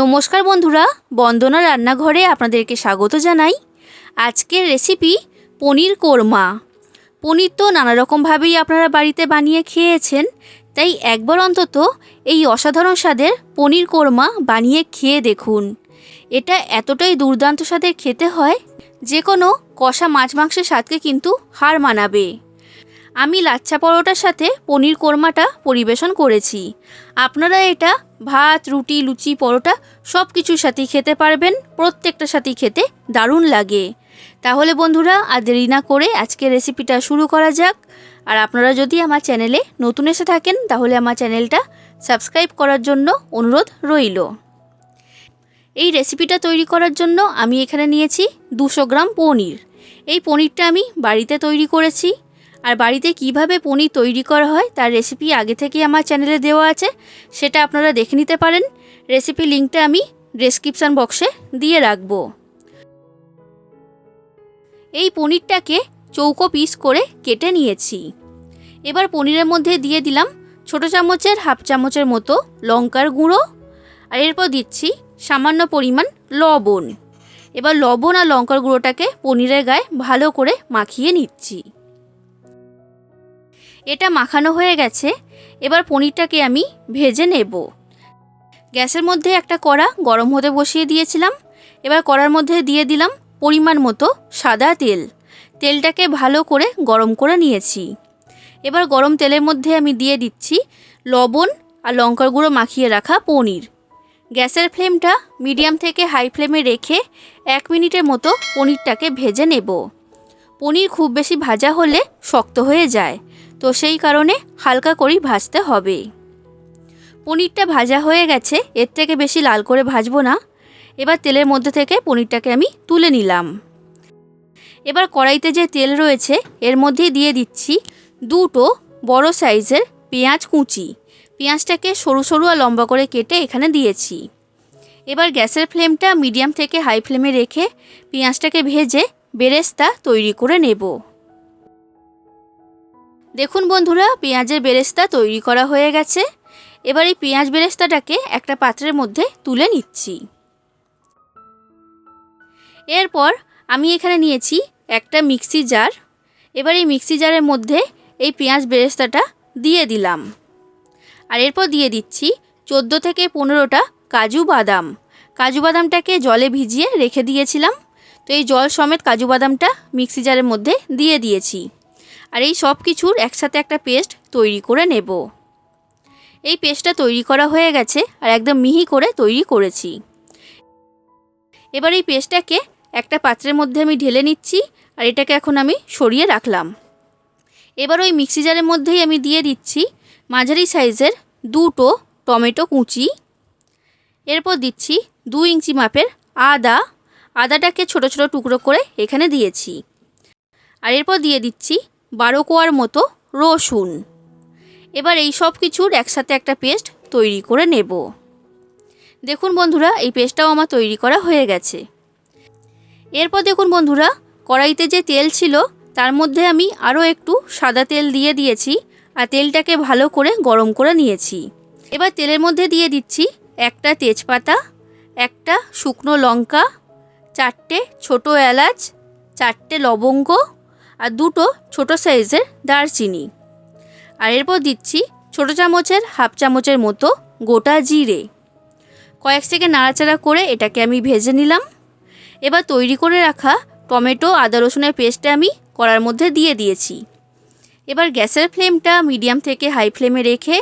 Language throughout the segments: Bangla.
নমস্কার বন্ধুরা, বন্দনা রান্নাঘরে আপনাদেরকে স্বাগত জানাই। আজকের রেসিপি পনির কোরমা। পনির তো নানা রকমভাবেই আপনারা বাড়িতে বানিয়ে খেয়েছেন, তাই একবার অন্তত এই অসাধারণ স্বাদের পনির কোরমা বানিয়ে খেয়ে দেখুন। এটা এতটাই দুর্দান্ত স্বাদের খেতে হয়, যে কোনো কষা মাছ মাংসের স্বাদকে কিন্তু হার মানাবে। আমি লাচ্ছা পরোটার সাথে পনির কোরমাটা পরিবেশন করেছি। আপনারা এটা ভাত, রুটি, লুচি, পরোটা সব কিছুর সাথেই খেতে পারবেন। প্রত্যেকটা সাথেই খেতে দারুণ লাগে। তাহলে বন্ধুরা, আর দেরি না করে আজকে রেসিপিটা শুরু করা যাক। আর আপনারা যদি আমার চ্যানেলে নতুন এসে থাকেন, তাহলে আমার চ্যানেলটা সাবস্ক্রাইব করার জন্য অনুরোধ রইল। এই রেসিপিটা তৈরি করার জন্য আমি এখানে নিয়েছি দুশো গ্রাম পনির। এই পনিরটা আমি বাড়িতে তৈরি করেছি। আর বাড়িতে কীভাবে পনির তৈরি করা হয় তার রেসিপি আগে থেকেই আমার চ্যানেলে দেওয়া আছে, সেটা আপনারা দেখে নিতে পারেন। রেসিপি লিঙ্কটা আমি ডেসক্রিপশান বক্সে দিয়ে রাখব। এই পনিরটাকে চৌকো পিস করে কেটে নিয়েছি। এবার পনিরের মধ্যে দিয়ে দিলাম ছোটো চামচের হাফ চামচের মতো লঙ্কার গুঁড়ো, আর এরপর দিচ্ছি সামান্য পরিমাণ লবণ। এবার লবণ আর লঙ্কার গুঁড়োটাকে পনিরের গায়ে ভালো করে মাখিয়ে নিচ্ছি। এটা মাখানো হয়ে গেছে। এবার পনিরটাকে আমি ভেজে নেব। গ্যাসের মধ্যে একটা কড়া গরম হতে বসিয়ে দিয়েছিলাম। এবার কড়ার মধ্যে দিয়ে দিলাম পরিমাণ মতো সাদা তেল। তেলটাকে ভালো করে গরম করে নিয়েছি। এবার গরম তেলের মধ্যে আমি দিয়ে দিচ্ছি লবণ আর লঙ্কার গুঁড়ো মাখিয়ে রাখা পনির। গ্যাসের ফ্লেমটা মিডিয়াম থেকে হাই ফ্লেমে রেখে এক মিনিটের মতো পনিরটাকে ভেজে নেব। পনির খুব বেশি ভাজা হলে শক্ত হয়ে যায়। তো সেই কারণে হালকা করেই ভাজতে হবে। পনিরটা ভাজা হয়ে গেছে, এর থেকে বেশি লাল করে ভাজবো না। এবার তেলের মধ্যে থেকে পনিরটাকে আমি তুলে নিলাম। এবার কড়াইতে যে তেল রয়েছে, এর মধ্যেই দিয়ে দিচ্ছি দুটো বড় সাইজের পেঁয়াজ কুচি। পেঁয়াজটাকে সরু সরু আর লম্বা করে কেটে এখানে দিয়েছি। এবার গ্যাসের ফ্লেমটা মিডিয়াম থেকে হাই ফ্লেমে রেখে পেঁয়াজটাকে ভেজে বেরেস্তা তৈরি করে নেব। দেখুন বন্ধুরা, পেঁয়াজের বেরেস্তা তৈরি করা হয়ে গেছে। এবার এই পেঁয়াজ বেরেস্তাটাকে একটা পাত্রের মধ্যে তুলে নিচ্ছি। এরপর আমি এখানে নিয়েছি একটা মিক্সি জার। এবার এই মিক্সি জারের মধ্যে এই পেঁয়াজ বেরেস্তাটা দিয়ে দিলাম। আর এরপর দিয়ে দিচ্ছি চোদ্দ থেকে পনেরোটা কাজু বাদাম। কাজু বাদামটাকে জলে ভিজিয়ে রেখে দিয়েছিলাম। তো এই জল সমেত কাজু বাদামটা মিক্সি জারের মধ্যে দিয়ে দিয়েছি। আর এই সব কিছুর একসাথে একটা পেস্ট তৈরি করে নেব। এই পেস্টটা তৈরি করা হয়ে গেছে আর একদম মিহি করে তৈরি করেছি। এবার এই পেস্টটাকে একটা পাত্রের মধ্যে আমি ঢেলে নিচ্ছি আর এটাকে এখন আমি সরিয়ে রাখলাম। এবার ওই মিক্সি জারের মধ্যেই আমি দিয়ে দিচ্ছি মাঝারি সাইজের দুটো টমেটো কুচি। এরপর দিচ্ছি দু ইঞ্চি মাপের আদা। আদাটাকে ছোট ছোট টুকরো করে এখানে দিয়েছি। আর এরপর দিয়ে দিচ্ছি বারো কোয়ার মতো রসুন। এবার এই সব কিছুর একসাথে একটা পেস্ট তৈরি করে নেব। দেখুন বন্ধুরা, এই পেস্টটাও আমার তৈরি করা হয়ে গেছে। এরপর দেখুন বন্ধুরা, কড়াইতে যে তেল ছিল, তার মধ্যে আমি আরও একটু সাদা তেল দিয়ে দিয়েছি আর তেলটাকে ভালো করে গরম করে নিয়েছি। এবার তেলের মধ্যে দিয়ে দিচ্ছি একটা তেজপাতা, একটা শুকনো লঙ্কা, চারটে ছোট এলাচ, চারটে লবঙ্গ আর দুটো ছোট সাইজের দারচিনি। আর এরপর দিচ্ছি ছোট চামচের হাফ চামচের মতো গোটা জিরে। কয়েক সেকেন্ড নাড়াচাড়া করে এটাকে আমি ভেজে নিলাম। এবার তৈরি করে রাখা টমেটো, আদা রসুনের পেস্টটা আমি কড়ার মধ্যে দিয়ে দিয়েছি। এবার গ্যাসের ফ্লেমটা মিডিয়াম থেকে হাই ফ্লেমে রেখে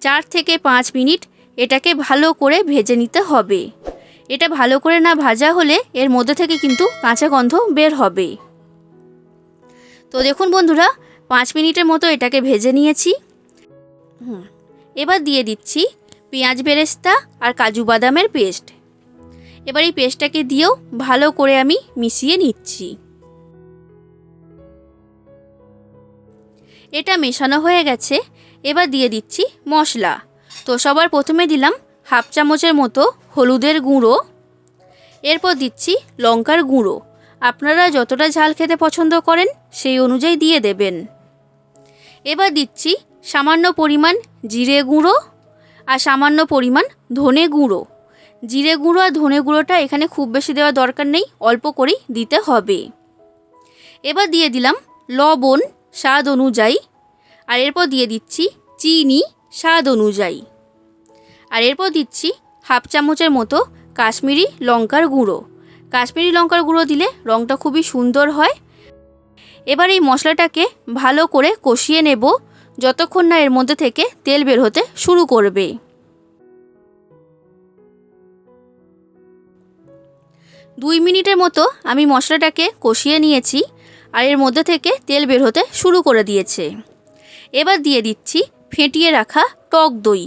চার থেকে পাঁচ মিনিট এটাকে ভালো করে ভেজে নিতে হবে। এটা ভালো করে না ভাজা হলে এর মধ্যে থেকে কিন্তু কাঁচা গন্ধ বের হবে। তো দেখুন বন্ধুরা, পাঁচ মিনিটের মতো এটাকে ভেজে নিয়েছি। হুম, এবার দিয়ে দিচ্ছি পেঁয়াজ বেরেস্তা আর কাজু বাদামের পেস্ট। এবার এই পেস্টটাকে দিয়েও ভালো করে আমি মিশিয়ে নিচ্ছি। এটা মেশানো হয়ে গেছে, এবার দিয়ে দিচ্ছি মশলা। তো সবার প্রথমে দিলাম হাফ চামচের মতো হলুদের গুঁড়ো। এরপর দিচ্ছি লঙ্কার গুঁড়ো। আপনারা যতটা ঝাল খেতে পছন্দ করেন, সেই অনুযায়ী দিয়ে দেবেন। এবার দিচ্ছি সামান্য পরিমাণ জিরে গুঁড়ো আর সামান্য পরিমাণ ধনে গুঁড়ো। জিরে গুঁড়ো আর ধনে গুঁড়োটা এখানে খুব বেশি দেওয়ার দরকার নেই, অল্প করেই দিতে হবে। এবার দিয়ে দিলাম লবণ স্বাদ অনুযায়ী, আর এরপর দিয়ে দিচ্ছি চিনি স্বাদ অনুযায়ী। আর এরপর দিচ্ছি হাফ চামচের মতো কাশ্মীরি লঙ্কার গুঁড়ো। কাশ্মীরি লঙ্কার গুঁড়ো দিলে রঙটা খুবই সুন্দর হয়। এবার এই মশলাটাকে ভালো করে কষিয়ে নেব, যতক্ষণ না এর মধ্যে থেকে তেল বের হতে শুরু করবে। দুই মিনিটের মতো আমি মশলাটাকে কষিয়ে নিয়েছি আর এর মধ্যে থেকে তেল বের হতে শুরু করে দিয়েছে। এবার দিয়ে দিচ্ছি ফেটিয়ে রাখা টক দই।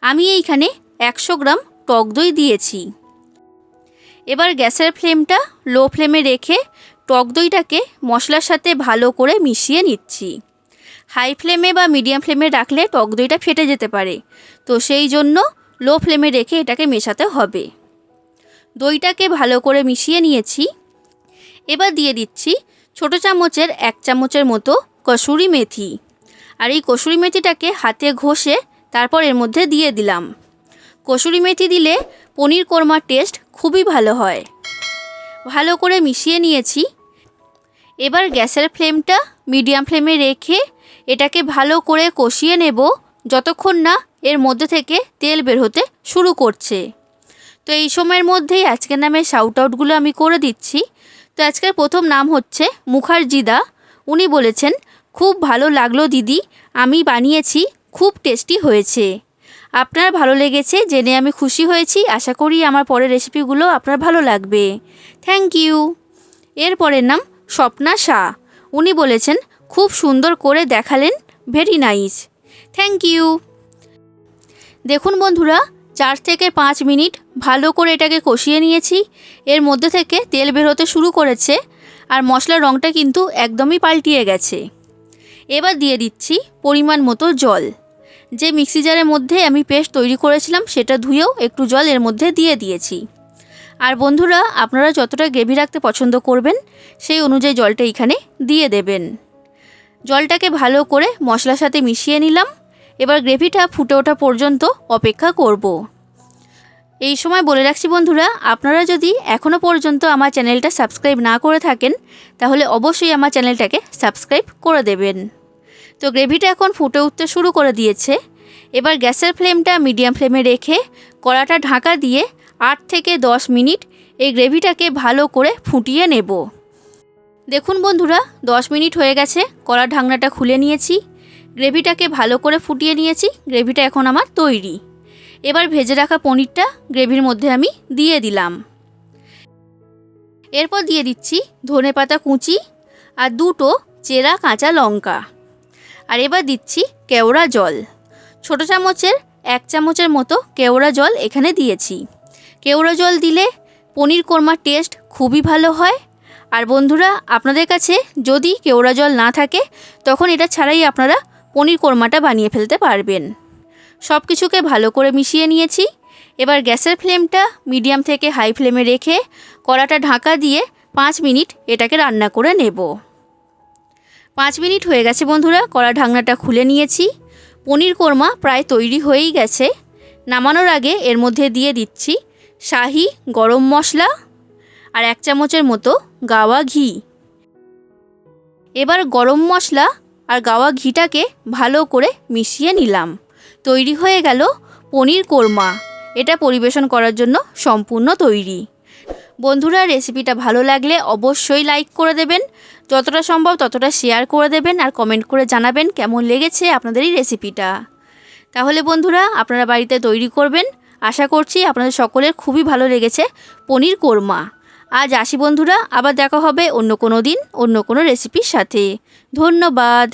আমি এইখানে একশো গ্রাম টক দই দিয়েছি। এবার গ্যাসের ফ্লেমটা লো ফ্লেমে রেখে টক দইটাকে মশলার সাথে ভালো করে মিশিয়ে নিচ্ছি। হাই ফ্লেমে বা মিডিয়াম ফ্লেমে রাখলে টক দইটা ফেটে যেতে পারে। তো সেই জন্য লো ফ্লেমে রেখে এটাকে মেশাতে হবে। দইটাকে ভালো করে মিশিয়ে নিয়েছি। এবার দিয়ে দিচ্ছি ছোটো চামচের এক চামচের মতো কসুরি মেথি। আর এই কসুরি মেথিটাকে হাতে ঘষে তারপর এর মধ্যে দিয়ে দিলাম। কসুরি মেথি দিলে পনির কোরমার টেস্ট খুবই ভালো হয়। ভালো করে মিশিয়ে নিয়েছি। এবার গ্যাসের ফ্লেমটা মিডিয়াম ফ্লেমে রেখে এটাকে ভালো করে কষিয়ে নেব যতক্ষণ না এর মধ্যে থেকে তেল বের হতে শুরু করছে। তো এই সময়ের মধ্যেই আজকের নামে শাউট আউটগুলো আমি করে দিচ্ছি। তো আজকের প্রথম নাম হচ্ছে মুখার্জিদা। উনি বলেছেন, খুব ভালো লাগল দিদি, আমি বানিয়েছি, খুব টেস্টি হয়েছে। আপনার ভালো লেগেছে জেনে আমি খুশি হয়েছি। আশা করি আমার পরের রেসিপিগুলো আপনার ভালো লাগবে। থ্যাংক ইউ এর পরের নাম স্বপ্না শাহ। উনি বলেছেন, খুব সুন্দর করে দেখালেন। ভেরি নাইস থ্যাংক ইউ দেখুন বন্ধুরা, চার থেকে পাঁচ মিনিট ভালো করে এটাকে কষিয়ে নিয়েছি। এর মধ্যে থেকে তেল বেরোতে শুরু করেছে আর মশলার রঙটা কিন্তু একদমই পাল্টিয়ে গেছে। এবার দিয়ে দিচ্ছি পরিমাণ মতো জল। যে মিক্সি জারের মধ্যে আমি পেস্ট তৈরি করেছিলাম, সেটা ধুয়েও একটু জল এর মধ্যে দিয়ে দিয়েছি। আর বন্ধুরা, আপনারা যতটা গ্রেভি রাখতে পছন্দ করবেন, সেই অনুযায়ী জলটা এখানে দিয়ে দেবেন। জলটাকে ভালো করে মশলার সাথে মিশিয়ে নিলাম। এবার গ্রেভিটা ফুটে ওঠা পর্যন্ত অপেক্ষা করব। এই সময় বলে রাখছি বন্ধুরা, আপনারা যদি এখনও পর্যন্ত আমার চ্যানেলটা সাবস্ক্রাইব না করে থাকেন, তাহলে অবশ্যই আমার চ্যানেলটাকে সাবস্ক্রাইব করে দেবেন। তো গ্রেভিটা এখন ফুটে উঠতে শুরু করে দিয়েছে। এবার গ্যাসের ফ্লেমটা মিডিয়াম ফ্লেমে রেখে কড়াটা ঢাকা দিয়ে আট থেকে দশ মিনিট এই গ্রেভিটাকে ভালো করে ফুটিয়ে নেব। দেখুন বন্ধুরা, দশ মিনিট হয়ে গেছে কড়া ঢাকনাটা খুলে নিয়েছি। গ্রেভিটাকে ভালো করে ফুটিয়ে নিয়েছি, গ্রেভিটা এখন আমার তৈরি। এবার ভেজে রাখা পনিরটা গ্রেভির মধ্যে আমি দিয়ে দিলাম। এরপর দিয়ে দিচ্ছি ধনে পাতা কুচি আর দুটো চেরা কাঁচা লঙ্কা। আর এবার দিচ্ছি কেওড়া জল। ছোটো চামচের এক চামচের মতো কেওড়া জল এখানে দিয়েছি। কেওড়া জল দিলে পনির কোরমার টেস্ট খুবই ভালো হয়। আর বন্ধুরা, আপনাদের কাছে যদি কেওড়া জল না থাকে, তখন এটা ছাড়াই আপনারা পনির কোরমাটা বানিয়ে ফেলতে পারবেন। সব কিছুকে ভালো করে মিশিয়ে নিয়েছি। এবার গ্যাসের ফ্লেমটা মিডিয়াম থেকে হাই ফ্লেমে রেখে কড়াটা ঢাকা দিয়ে পাঁচ মিনিট এটাকে রান্না করে নেব। পাঁচ মিনিট হয়ে গেছে বন্ধুরা, কড়া ঢাকনাটা খুলে নিয়েছি। পনির কোরমা প্রায় তৈরি হয়েই গেছে। নামানোর আগে এর মধ্যে দিয়ে দিচ্ছি শাহি গরম মশলা আর এক চামচের মতো গাওয়া ঘি। এবার গরম মশলা আর গাওয়া ঘিটাকে ভালো করে মিশিয়ে নিলাম। তৈরি হয়ে গেল পনির কোরমা। এটা পরিবেশন করার জন্য সম্পূর্ণ তৈরি। বন্ধুরা, রেসিপিটা ভালো লাগলে অবশ্যই লাইক করে দেবেন। যতটা সম্ভব ততটা শেয়ার করে দেবেন আর কমেন্ট করে জানাবেন কেমন লেগেছে আপনাদের এই রেসিপিটা তাহলে বন্ধুরা, আপনারা বাড়িতে তৈরি করবেন। আশা করছি আপনাদের সকলের খুবই ভালো লেগেছে পনির কোরমা। আজ আসি বন্ধুরা, আবার দেখা হবে অন্য কোনো দিন, অন্য কোনো রেসিপির সাথে। ধন্যবাদ।